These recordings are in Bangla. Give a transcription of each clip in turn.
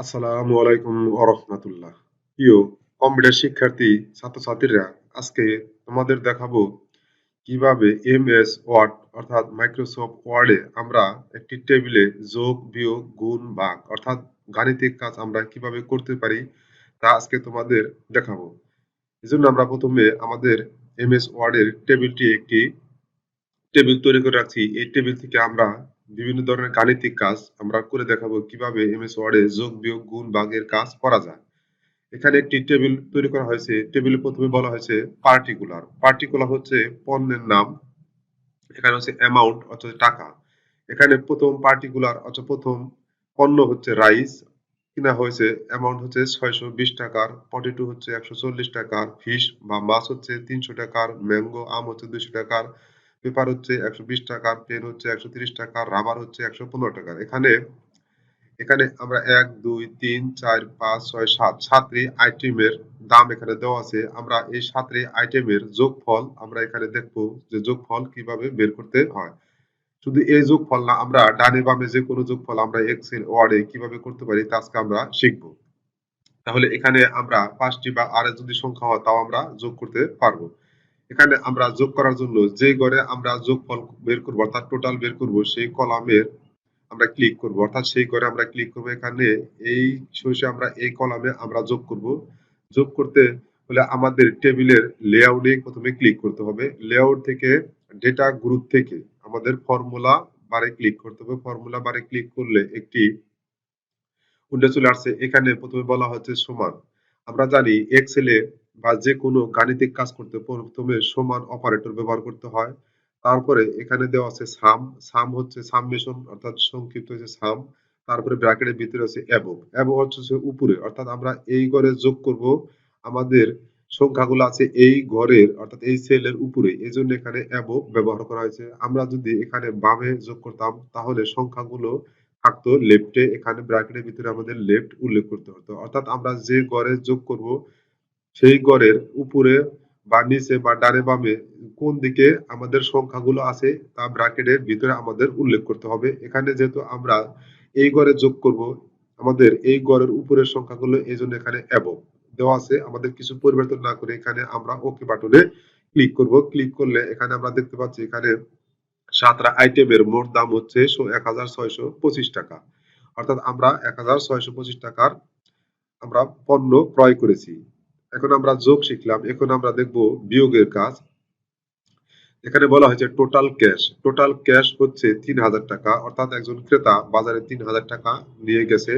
আসসালামু আলাইকুম প্রিয় কম্পিউটার শিক্ষার্থী, ছাত্রছাত্রীরা, আজকে তোমাদের দেখাবো কীভাবে এমএস ওয়ার্ড অর্থাৎ মাইক্রোসফট ওয়ার্ডে আমরা একটি টেবিলে যোগ, বিয়োগ, গুণ, ভাগ, অর্থাৎ গাণিতিক কাজ আমরা কীভাবে করতে পারি তা আজকে তোমাদের দেখাবো। এজন্য আমরা প্রথমে আমাদের এমএস ওয়ার্ডের টেবিলটি একটি টেবিল তৈরি করে রাখছি। এই টেবিল থেকে আমরা বিভিন্ন ধরনের গাণিতিক কাজ আমরা করে দেখাবো কীভাবে এমএস ওয়ার্ডে যোগ, বিয়োগ, গুণ ভাগের কাজ করা যায়। এখানে একটি টেবিল তৈরি করা হয়েছে। টেবিলে প্রথমে বলা হয়েছে পার্টিকুলার পার্টিকুলার হচ্ছে পণ্যের নাম। এখানে হচ্ছে অ্যামাউন্ট অর্থাৎ টাকা। এখানে প্রথম পার্টিকুলার অর্থাৎ প্রথম পণ্য হচ্ছে রাইস কিনা হয়েছে অ্যামাউন্ট হচ্ছে ছয়শো বিশ টাকার। পটেটো হচ্ছে একশো চল্লিশ টাকার। ফিশ বা মাছ হচ্ছে তিনশো টাকার। ম্যাঙ্গো আম হচ্ছে দুশো টাকার। পেপার হচ্ছে একশো বিশ টাকার পেন হচ্ছে একশো তিরিশ টাকার রাবার হচ্ছে একশো পনেরো টাকার এখানে এখানে আমরা এক, দুই, তিন, চার, পাঁচ, ছয়, সাত, সাতটি আইটেমের দাম এখানে দেওয়া আছে। আমরা এই সাতটি আইটেমের যোগফল আমরা এখানে দেখব যে যোগফল কীভাবে বের করতে হয়। শুধু এই যোগফল না, আমরা ডানে বামে যে কোনো যোগফল আমরা এক্সেল ওয়ার্ডে কীভাবে করতে পারি তা আজকে আমরা শিখব। তাহলে এখানে আমরা পাঁচটি বা আরে যদি সংখ্যা হয়, তাও আমরা যোগ করতে পারব। এখানে আমরা যোগ করার জন্য যে ঘরে আমরা যোগফল বের করব, অর্থাৎ টোটাল বের করব, সেই কলামের আমরা ক্লিক করব। অর্থাৎ সেই ঘরে আমরা ক্লিক করব। এখানে এই শেষে আমরা এই কলামে আমরা যোগ করব। যোগ করতে হলে আমাদের টেবিলের লেআউটে প্রথমে ক্লিক করতে হবে। লেআউট থেকে ডেটা গ্রুপ থেকে আমাদের ফর্মুলা বারে ক্লিক করতে হবে। ফর্মুলা বারে ক্লিক করলে একটি উইন্ডো চলে আসছে। এখানে প্রথমে বলা হচ্ছে সমান। আমরা জানি এক্সেলে বা যে কোনো গাণিতিক কাজ করতে প্রথমে সমান অপারেটর ব্যবহার করতে হয়। তারপরে এখানে দেওয়া আছে সাম সাম হচ্ছে সামমেশন অর্থাৎ সংক্ষিপ্ত হচ্ছে সাম তারপরে ব্র্যাকেটের ভিতরে আছে অ্যাবভ অ্যাবভ হচ্ছে উপরে, অর্থাৎ আমরা এই ঘরে যোগ করব, আমাদের সংখ্যাগুলো আছে এই ঘরের, অর্থাৎ এই সেলের উপরে। এই জন্য এখানে অ্যাবভ ব্যবহার করা হয়েছে। আমরা যদি এখানে বামে যোগ করতাম, তাহলে সংখ্যাগুলো থাকতো লেফটে এখানে ব্র্যাকেটের ভিতরে আমাদের লেফট উল্লেখ করতে হতো। অর্থাৎ আমরা যে গড়ে যোগ করব সেই গড়ের উপরে বা নিচে বা ডানে বামে কোন দিকে আমাদের সংখ্যাগুলো আছে তা ব্র্যাকেটের ভিতরে আমাদের উল্লেখ করতে হবে। এখানে যেহেতু আমরা এই গড়ে যোগ করব, আমাদের এই গড়ের উপরের সংখ্যাগুলো এই জন্য এখানে অ্যাবভ দেওয়া আছে। আমাদের কিছু পরিবর্তন না করে এখানে আমরা ওকে বাটনে ক্লিক করব। ক্লিক করলে এখানে আমরা দেখতে পাচ্ছি এখানে সাতটা আইটেমের মোট দাম হচ্ছে এক হাজার ছয়শো পঁচিশ টাকা। অর্থাৎ আমরা এক হাজার ছয়শো পঁচিশ টাকার আমরা পণ্য ক্রয় করেছি। এখন আমরা যোগ শিখলাম, এখন আমরা দেখব বিয়োগের কাজ। এখানে বলা হয়েছে টোটাল ক্যাশ টোটাল ক্যাশ হচ্ছে তিন হাজার টাকা, অর্থাৎ একজন ক্রেতা বাজারে তিন হাজার টাকা নিয়ে গেছে।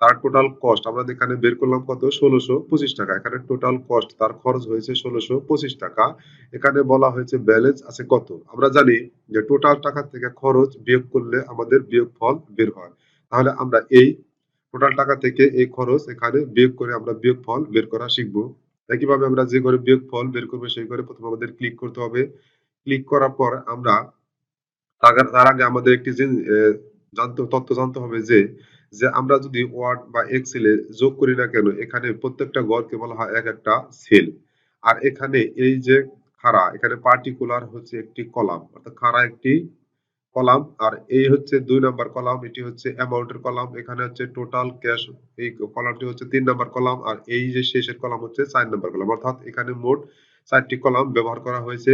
তার টোটাল কস্ট আমরা এখানে বের করলাম কত? ষোলোশো পঁচিশ টাকা। এখানে টোটাল কস্ট তার খরচ হয়েছে ষোলোশো পঁচিশ টাকা। এখানে বলা হয়েছে ব্যালেন্স আছে কত? আমরা জানি যে টোটাল টাকা থেকে খরচ বিয়োগ করলে আমাদের বিয়োগ ফল বের হয়। তাহলে আমরা এই টোটাল টাকা থেকে এই খরচ এখানে বিয়োগ করে আমরা বিয়োগ ফল বের করা শিখব। একইভাবে আমরা যে করে বিয়োগ ফল বের করব, সেই করে প্রথমে আমাদের ক্লিক করতে হবে। ক্লিক করার পর আমরা তার আগে আমাদের একটি জানতে, তথ্য জানতে হবে যে যে আমরা যদি ওয়ার্ড বা এক্সেলে যোগ করি না কেন, এখানে প্রত্যেকটা গড়কে বলা হয় এক একটা সেল আর এখানে এই যে খাড়া, এখানে পার্টিকুলার হচ্ছে একটি কলাম অর্থাৎ খাড়া একটি কলাম, আর এই হচ্ছে দুই নাম্বার কলাম, এটি হচ্ছে অ্যামাউন্টের কলাম, এখানে হচ্ছে টোটাল ক্যাশ এই কলামটি হচ্ছে তিন নাম্বার কলাম, আর এই যে শেষের কলাম হচ্ছে চার নাম্বার কলাম। অর্থাৎ এখানে মোট চারটি কলাম ব্যবহার করা হয়েছে।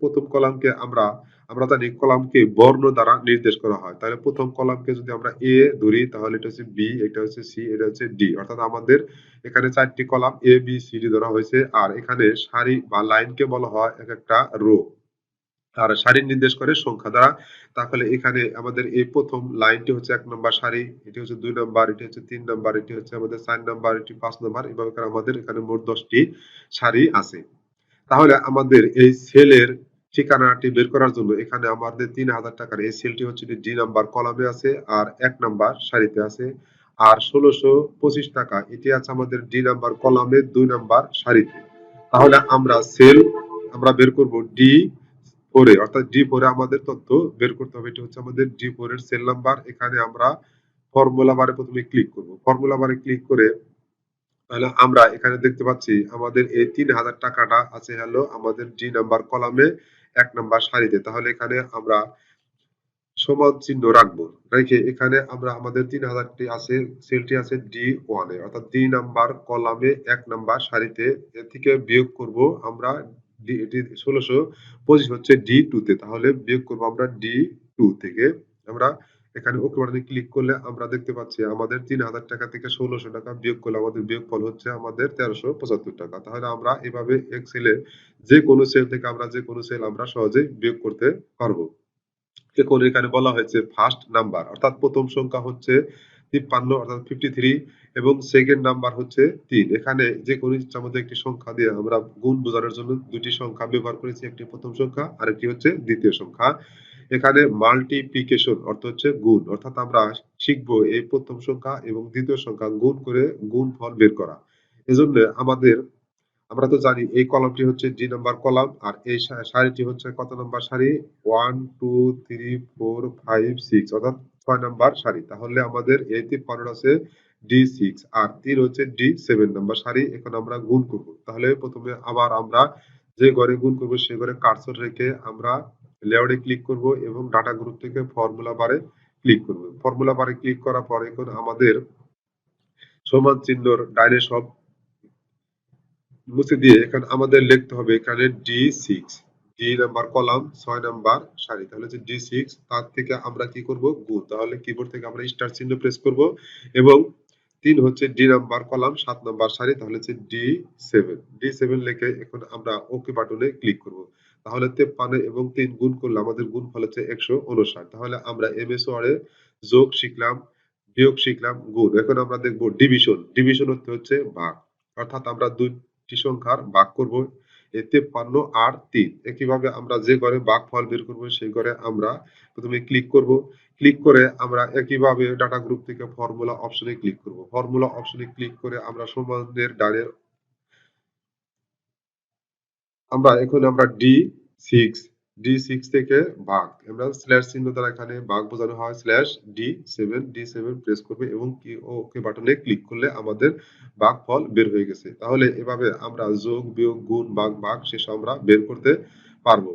প্রথম কলামকে আমরা আমরা জানি কলামকে বর্ণ দ্বারা নির্দেশ করা হয়। তাহলে প্রথম কলামকে যদি আমরা এ ধরি, তাহলে এটা হচ্ছে বি এটা হচ্ছে সি এটা হচ্ছে ডি অর্থাৎ আমাদের এখানে চারটি column A B C D ধরা হয়েছে। আর এখানে সারি বা লাইনকে বলা হয় এক একটা রো আর সারি নির্দেশ করে সংখ্যা দ্বারা। তাহলে এখানে আমাদের এই প্রথম লাইনটি হচ্ছে এক নম্বর সারি এটি হচ্ছে দুই নম্বর, এটি হচ্ছে তিন নম্বর, এটি হচ্ছে আমাদের চার নম্বর, এটি পাঁচ নম্বর, এভাবে আমাদের এখানে মোট দশটি সারি আছে। তাহলে আমাদের এই সেলের ঠিকানাটি বের করার জন্য এখানে আমাদের তিন হাজার টাকার এই সেলটি হচ্ছে ডি নাম্বার কলামে আছে আর এক নাম্বার সারিতে আছে। আর ষোলোশো পঁচিশ টাকা, এটি আছে আমাদের ডি নাম্বার কলামে দুই নাম্বার সারিতে তাহলে আমরা সেল আমরা বের করব ডি ফোরে অর্থাৎ ডি ফোরে আমাদের তথ্য বের করতে হবে। এটি হচ্ছে আমাদের ডি ফোরের সেল নাম্বার এখানে আমরা ফর্মুলা বারে প্রথমে ক্লিক করব। ফর্মুলা বারে ক্লিক করে তাহলে আমরা এখানে দেখতে পাচ্ছি আমাদের এই তিন হাজার টাকাটা আছে হলো আমাদের ডি নাম্বার কলামে এক নাম্বার সারিতে। তাহলে এখানে আমরা সমান চিহ্ন রাখব। রেখে এখানে আমরা আমাদের তিন হাজারটি আছে সেলটি আছে ডি ওয়ানে অর্থাৎ ডি নাম্বার কলামে এক নাম্বার সারিতে এ থেকে বিয়োগ করব আমরা এটি ষোলোশো পঁচিশ হচ্ছে ডি টু তে। তাহলে বিয়োগ করব আমরা ডি টু থেকে। আমরা এখানে ওকে বাটনে ক্লিক করলে আমরা দেখতে পাচ্ছি আমাদের তিন হাজার টাকা থেকে ষোলোশো টাকা বিয়োগ করলে আমাদের বিয়োগ ফল হচ্ছে আমাদের তেরোশো পঁচাত্তর টাকা। তাহলে আমরা এভাবে এক্সেলে যে কোনো সেল থেকে আমরা যে কোনো সেল আমরা সহজে বিয়োগ করতে পারব। দেখুন, এখানে বলা হয়েছে ফার্স্ট নাম্বার অর্থাৎ প্রথম সংখ্যা হচ্ছে তিপ্পান্ন, অর্থাৎ ফিফটি থ্রি এবং সেকেন্ড নাম্বার হচ্ছে তিন। এখানে যে কোনো ইচ্ছা একটি সংখ্যা দিয়ে আমরা গুণ বোঝানোর জন্য দুটি সংখ্যা ব্যবহার করেছি। একটি প্রথম সংখ্যা আর একটি হচ্ছে দ্বিতীয় সংখ্যা। এখানে মাল্টিপ্লিকেশন অর্থ হচ্ছে গুণ। অর্থাৎ আমরা শিখব এই প্রথম সংখ্যা এবং দ্বিতীয় সংখ্যা গুণ করে গুণ ফল বের করা। এজন্য আমাদের, আমরা তো জানি এই কলামটি হচ্ছে ডি নাম্বার কলাম, আর এই সারিটি হচ্ছে কত নাম্বার সারি? One two three four five six অর্থাৎ ছয় নাম্বার সারি তাহলে আমাদের এই তিপ্পান্ন আছে ডি সিক্স আর তিন হচ্ছে ডি সেভেন নাম্বার সারি এখন আমরা গুণ করব। তাহলে প্রথমে আবার আমরা যে ঘরে গুণ করব, সে ঘরে কার্সর রেখে আমরা লেআউটে ক্লিক করব এবং ডাটা গ্রুপ থেকে ফর্মুলা বারে ক্লিক করব। ফর্মুলা বারে ক্লিক করার পর এখন আমাদের সমান চিহ্নর ডাইনে সব মুছে দিয়ে এখানে আমাদের লিখতে হবে এখানে D six D number column ছয় নাম্বার সারি। তাহলে হচ্ছে ডি সিক্স তার থেকে আমরা কি করব? গুণ। তাহলে কিবোর্ড থেকে আমরা স্টার চিহ্ন প্রেস করব এবং তিন হচ্ছে ডি নাম্বার কলাম, সাত নাম্বার সারি, তাহলে হচ্ছে ডি সেভেন ডি সেভেন লিখে এখন আমরা ওকে বাটনে ক্লিক করব। তাহলে তেপ্পান্ন এবং তিন গুণ করলে আমাদের গুণ ফল হচ্ছে একশো উনষাট। তাহলে আমরা এম এস ওয়ার্ডে যোগ শিখলাম, বিয়োগ শিখলাম, গুণ। এখন আমরা দেখব ডিভিশন ডিভিশন হচ্ছে ভাগ। অর্থাৎ আমরা দুইটি সংখ্যার ভাগ করব। তেপ্পান্ন আর তিন। একইভাবে আমরা যে ঘরে বাঘ ফল বের করব, সেই ঘরে আমরা প্রথমে ক্লিক করব। ক্লিক করে আমরা একইভাবে ডাটা গ্রুপ থেকে ফর্মুলা অপশনে ক্লিক করব। ফর্মুলা অপশনে ক্লিক করে আমরা সমানের ডানের আমরা এখন আমরা ডি সিক্স ডি সিক্স থেকে ভাগ আমরা স্ল্যাশ চিহ্ন দ্বারা এখানে ভাগ বোঝানো হয় slash D seven D seven press করবে এবং কি ওকে বাটনে ক্লিক করলে আমাদের ভাগ ফল বের হয়ে গেছে। তাহলে এভাবে আমরা যোগ, বিয়োগ, গুণ ভাগ ভাগ শেষ আমরা বের করতে পারব।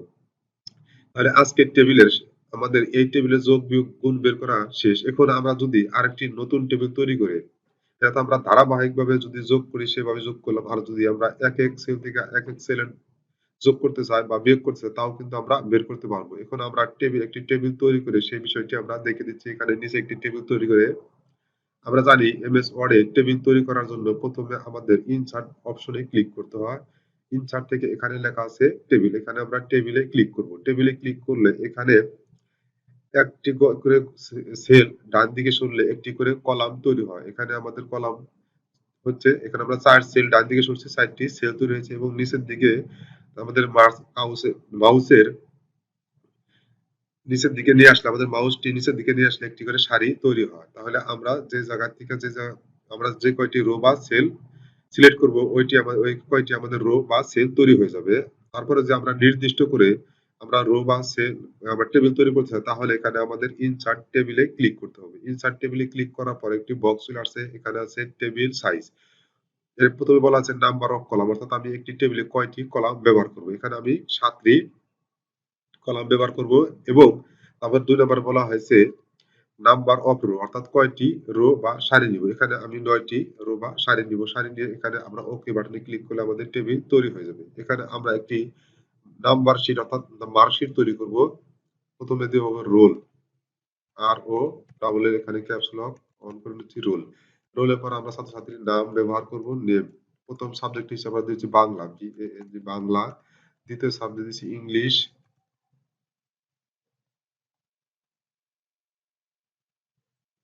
তাহলে আজকের টেবিলের আমাদের এই টেবিলে যোগ, বিয়োগ, গুণ বের করা শেষ। এখন আমরা যদি আরেকটি নতুন টেবিল তৈরি করে যাতে আমরা ধারাবাহিকভাবে যদি যোগ করি, সেভাবে যোগ করলাম। আর যদি আমরা এক এক সেল থেকে এক এক সেলের যোগ করতে চাই বা বিয়োগ করতে চাই তাও কিন্তু আমরা বের করতে পারব। এখন আমরা টেবিল একটি টেবিল তৈরি করে সেই বিষয়টি আমরা দেখে দিচ্ছি। এখানে নিচে একটি টেবিল তৈরি করে আমরা জানি এমএস ওয়ার্ডে টেবিল তৈরি করার জন্য প্রথমে আমাদের ইনসার্ট অপশনে ক্লিক করতে হয়। ইনসার্ট থেকে এখানে লেখা আছে টেবিল এখানে আমরা টেবিলে ক্লিক করব। টেবিলে ক্লিক করলে এখানে একটি করে সেল ডান দিকে সরলে একটি করে কলাম তৈরি হয়। এখানে আমাদের কলাম হচ্ছে, এখানে আমরা চার সেল ডান দিকে সরছে, চারটি সেল তৈরি হয়েছে এবং নিচের দিকে আমাদের মাউসের নিচের দিকে নিয়ে আসলে, আমাদের মাউসটি নিচের দিকে নিয়ে আসলে একটি করে সারি তৈরি হয়। তাহলে আমরা যে জায়গা থেকে যে আমরা যে কয়টি রো বা সেল সিলেক্ট করব, ওইটি আমাদের, ওই কয়টি আমাদের রো বা সেল তৈরি হয়ে যাবে। তারপরে যে আমরা নির্দিষ্ট করে আমরা রো বা সেল আমরা টেবিল তৈরি করতে চাই, তাহলে এখানে আমাদের ইনসার্ট টেবিলে ক্লিক করতে হবে। ইনসার্ট টেবিলে ক্লিক করার পর একটি বক্স চলে আসছে এখানে আছে টেবিল সাইজ এর প্রথমে বলা আছে নাম্বার অফ কলাম অর্থাৎ আমি একটি টেবিলে কয়টি কলাম ব্যবহার করব। এখানে আমি সাতটি কলাম ব্যবহার করব এবং তারপর দুই নম্বর বলা হয়েছে নাম্বার অফ রো অর্থাৎ কয়টি রো বা সারি নিব। এখানে আমি নয়টি রো বা সারি নিব। সারি নিয়ে এখানে আমরা ওকে বাটনে ক্লিক করলে আমাদের টেবিল তৈরি হয়ে যাবে। এখানে আমরা একটি নাম্বার শিট অর্থাৎ মার্কশিট তৈরি করব। প্রথমে দেব রোল আর ও ডাবল এর এখানে ক্যাপস লক অন করে নিচ্ছি রোল রোলের পর আমরা ছাত্রছাত্রীর নাম ব্যবহার করব নেম প্রথম সাবজেক্ট হিসেবে আমরা দিয়েছি বাংলা বাংলা, দ্বিতীয় সাবজেক্ট দিয়েছি ইংলিশ।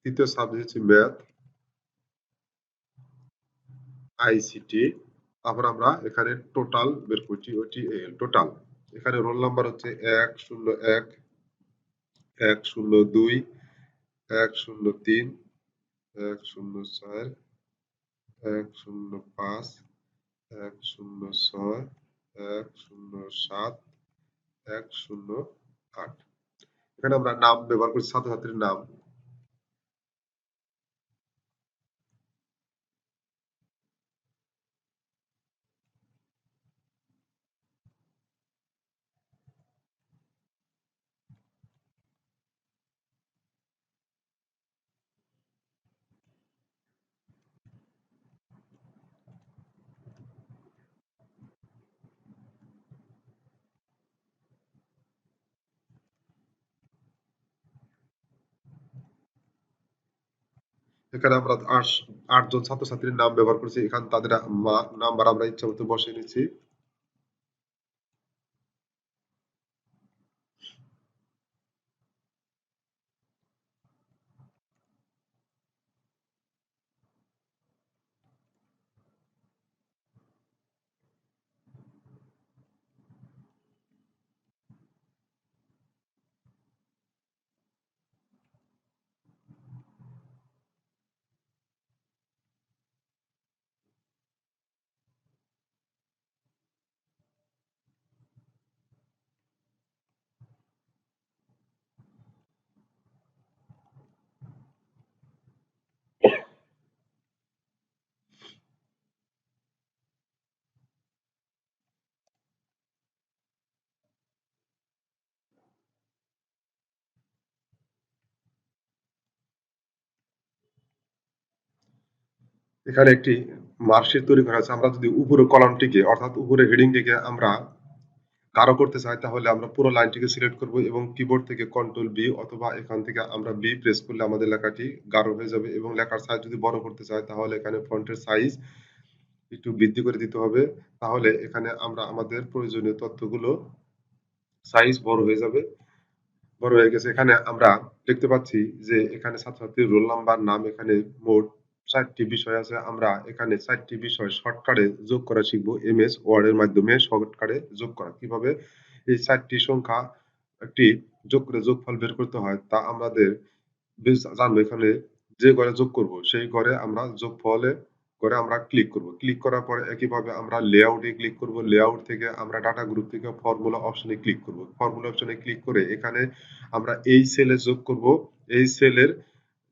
তৃতীয় সাবজেক্ট হচ্ছে ম্যাথ আইসিটি তারপর আমরা এখানে টোটাল বের করছি ওটি টোটাল এখানে রোল নাম্বার হচ্ছে এক, শূন্য, এক এক, শূন্য, দুই, এক, শূন্য, তিন এক শূন্য চার এক শূন্য পাঁচ, এক শূন্য ছয়, এক শূন্য সাত, এক শূন্য আট। এখানে আমরা নাম ব্যবহার করি ছাত্রছাত্রীর নাম। এখানে আমরা আট, আটজন ছাত্রছাত্রীর নাম ব্যবহার করেছি। এখানে তাদের নাম্বার আমরা ইচ্ছা মতো বসিয়ে নিচ্ছি এখানে একটি মার্কশিট তৈরি করা আছে আমরা যদি উপরে কলামটিকে, অর্থাৎ উপরে হেডিংটিকে আমরা গাঢ় করতে চাই, তাহলে আমরা পুরো লাইনটিকে সিলেক্ট করব এবং কিবোর্ড থেকে কন্ট্রোল বি অথবা এখান থেকে আমরা বি প্রেস করলে আমাদের লেখাটি গাঢ় হয়ে যাবে এবং লেখার সাইজ যদি বড় করতে চাই, তাহলে এখানে ফন্টের সাইজ একটু বৃদ্ধি করে দিতে হবে। তাহলে এখানে আমরা আমাদের প্রয়োজনীয় তথ্যগুলো সাইজ বড় হয়ে যাবে। বড় হয়ে গেছে। এখানে আমরা দেখতে পাচ্ছি যে এখানে ছাত্রছাত্রীর রোল নাম্বার নাম এখানে মোট চারটি বিষয় আছে। আমরা এখানে চারটি বিষয় শর্টকাটে যোগ করা শিখব। এম এস ওয়ার্ড এর মাধ্যমে শর্টকাটে যোগ করা। কীভাবে? এই চারটি সংখ্যা একটি যোগ করে যোগফল বের করতে হয়, তা আমাদের জানব। এখানে যে ঘরে যোগ করব, সেই ঘরে আমরা যোগফলে করে আমরা ক্লিক করব। ক্লিক করার পরে একইভাবে আমরা লেআউটে ক্লিক করব। লেআউট থেকে আমরা ডাটা গ্রুপ থেকে ফর্মুলা অপশনে ক্লিক করব। ফর্মুলা অপশনে ক্লিক করে এখানে আমরা এই সেলে যোগ করব। এই সেলের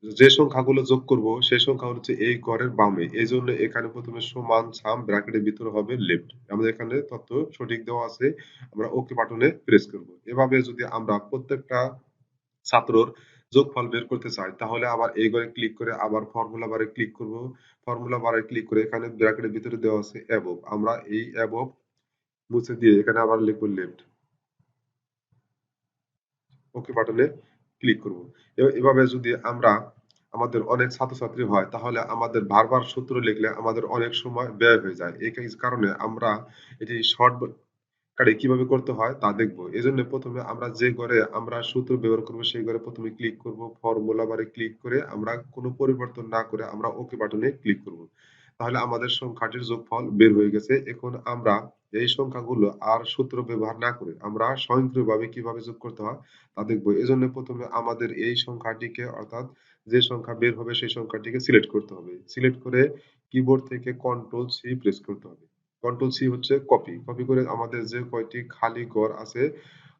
যে সংখ্যাগুলো যোগ করব, সেই সংখ্যা হচ্ছে এই ঘরের বামে। এই জন্য এখানে প্রথমে সমান সাম ব্র্যাকেটের ভিতরে হবে লেফট আমাদের এখানে তথ্য সঠিক দেওয়া আছে, আমরা ওকে বাটনে প্রেস করব। এভাবে যদি আমরা প্রত্যেকটা ছাত্রর যোগফল বের করতে চাই, তাহলে আবার এই ঘরে ক্লিক করে আবার ফর্মুলা বারে ক্লিক করব। ফর্মুলা বারে ক্লিক করে এখানে ব্র্যাকেটের ভিতরে দেওয়া আছে অ্যাবভ আমরা এই অ্যাবভ মুছে দিয়ে এখানে আবার লিখব লেফট ওকে বাটনে ক্লিক করব। এভাবে যদি আমরা আমাদের অনেক ছাত্রছাত্রী হয়, তাহলে আমাদের বারবার সূত্র লিখলে আমাদের অনেক সময় ব্যয় হয়ে যায়। এই কারণে আমরা এটি শর্ট কাটে কীভাবে করতে হয় তা দেখব। এজন্য প্রথমে আমরা যে ঘরে আমরা সূত্র ব্যবহার করব, সেই ঘরে প্রথমে ক্লিক করব। ফর্মুলা বারে ক্লিক করে আমরা কোনো পরিবর্তন না করে আমরা ওকে বাটনে ক্লিক করব। তাহলে আমাদের সংখ্যাটির যোগফল বের হয়ে গেছে। এখন আমরা এই সংখ্যাগুলো আর সূত্র ব্যবহার না করে আমরা স্বয়ংক্রিয়ভাবে কীভাবে যোগ করতে হয় তা দেখব। এজন্য প্রথমে আমাদের এই সংখ্যাটিকে অর্থাৎ যে সংখ্যা বের হবে সেই সংখ্যাটিকে সিলেক্ট করতে হবে। সিলেক্ট করে কিবোর্ড থেকে কন্ট্রোল সি প্রেস করতে হবে। কন্ট্রোল সি হচ্ছে কপি কপি করে আমাদের যে কয়টি খালি ঘর আছে,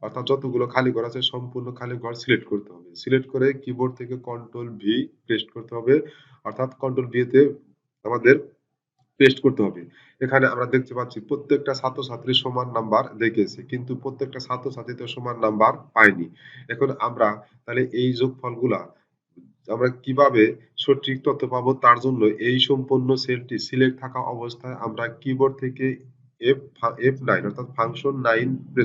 অর্থাৎ যতগুলো খালি ঘর আছে সম্পূর্ণ খালি ঘর সিলেক্ট করতে হবে। সিলেক্ট করে কিবোর্ড থেকে কন্ট্রোল ভি পেস্ট করতে হবে। অর্থাৎ কন্ট্রোল ভি তে আমাদের পেস্ট করতে হবে। এখানে আমরা দেখতে পাচ্ছি প্রত্যেকটা ছাত্রছাত্রী সমান নাম্বার দেখেছে কিন্তু প্রত্যেকটা ছাত্রছাত্রী তো সমান নাম্বার পায়নি। এখন আমরা তাহলে এই যোগফলগুলা আমরা কীভাবে সঠিক তথ্য পাবো তার জন্য এই সম্পূর্ণ সেলটি সিলেক্ট থাকা অবস্থায় আমরা কিবোর্ড থেকে এফ এফ নাইন অর্থাৎ ফাংশন নাইন প্রেস